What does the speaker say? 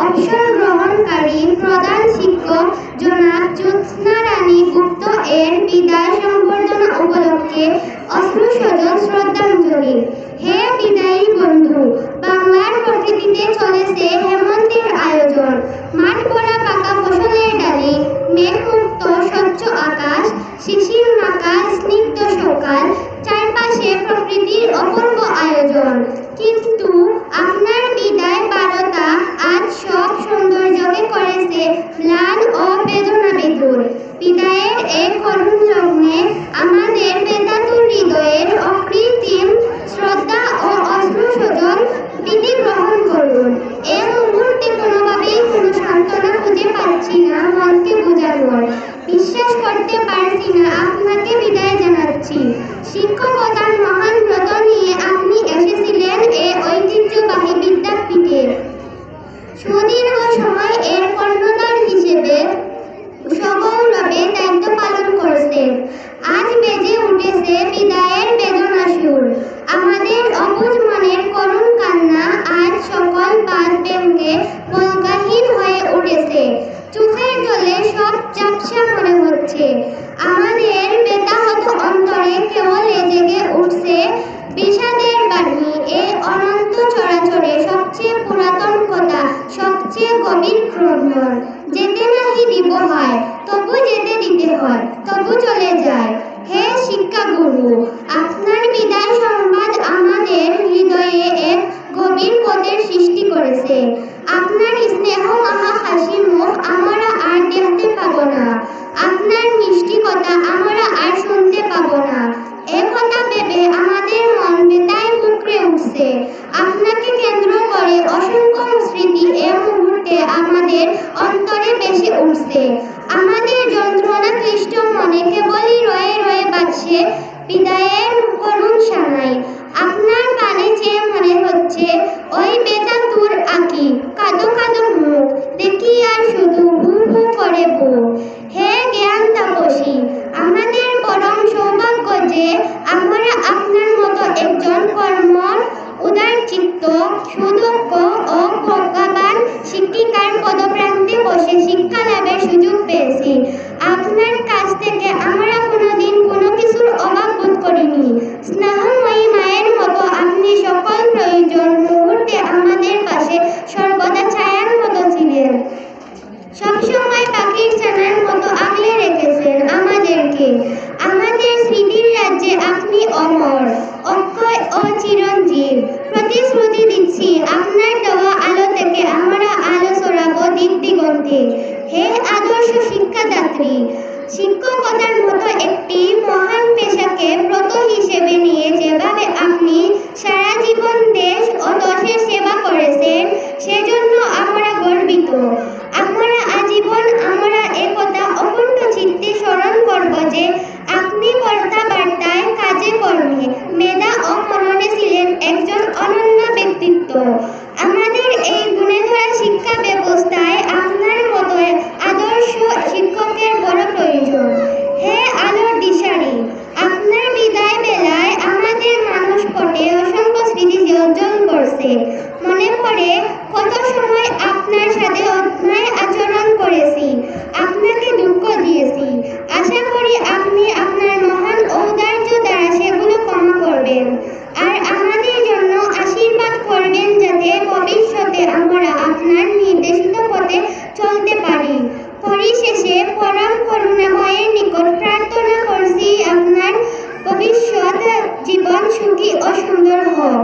অবসর গ্রহণকারী প্রধান শিক্ষক জনাব জ্যোৎস্না রানী গুপ্ত এর বিদায় সম্বর্ধনা উপলক্ষে অশ্রুসজল শ্রদ্ধাঞ্জলি। হে বিদায়ী বন্ধু, বাংলার প্রকৃতিতে চলেছে হেমন্তের আয়োজন। মাঠ ভরা পাকা ফসলের ডালি মেঘমুক্ত স্বচ্ছ আকাশ, শিশির মাকা স্নিগ্ধ সকাল, চারপাশে প্রকৃতির অপূর্ব আয়োজন। কিন্তু করতে পারছি না, আপনাকে বিদায় জানাচ্ছি। শিক্ষকতার মহান ব্রত নিয়ে আপনি এসেছিলেন এ ঐতিহ্যবাহী বিদ্যাপীঠে। সুদীর্ঘ সময় এর কর্ণধার হিসেবে সগৌরবে দায়িত্ব পালন করছেন আজ বেজে উঠেছে বিদায়ের বেদনা সুর। আমাদের অবুঝ মনের করুণ কান্না আজ সকল বাদ ব্যাঙ্গে প্রজ্ঞাহীন হয়ে উঠেছে। চোখের জলে সব ক্রমণ যেতে নাহি দিব হয়, তবু যেতে দিতে হয়, তবু চলে যায়। হে শিক্ষা গুরু আপনার বিদায় সংবাদ আমাদের হৃদয়ে এক গভীর পদের সৃষ্টি করেছে। আপনার স্নেহ মহা হাসি মুখ আমরা আর দেখতে পাবো না। আপনার আমাদের অন্তরে ভেসে উঠছে। আমাদের যন্ত্রণা ক্লিষ্ট মনে কেবলই রয়ে রয়ে বাজছে। বিদায়ের করুণ সানাই, আপনার পানে চেয়ে মনে হচ্ছে, ওই বেতা দূর আঁকি, কাদো কাদো মুখ, দেখি আর শুধু হু হু করে বুক। আপনি অমর, অক্ষয় ও চিরঞ্জীব। প্রতিশ্রুতি দিচ্ছি, আপনার দেওয়া আলো থেকে আমরা আলো ছড়াবো দিক দিগন্তে হে আদর্শ শিক্ষাদাত্রী, শিক্ষকতার মতো একটি মহান পেশাকে ব্রত হিসেবে নিয়ে যেভাবে আপনি সারা জীবন দেশ ও দশের সেবা করেছেন, সেজন্য আমরা গর্বিত। আমরা আজীবন আমরা একথা অকুণ্ঠ চিত্তে স্মরণ করব যে আপনি কর্তা কাজে কর্মে মেধা ও মননে ছিলেন একজন অনন্য ব্যক্তিত্ব। পরম করুণাময়ের নিকট প্রার্থনা করছি আপনার ভবিষ্যৎ জীবন সুখী ও সুন্দর হোক।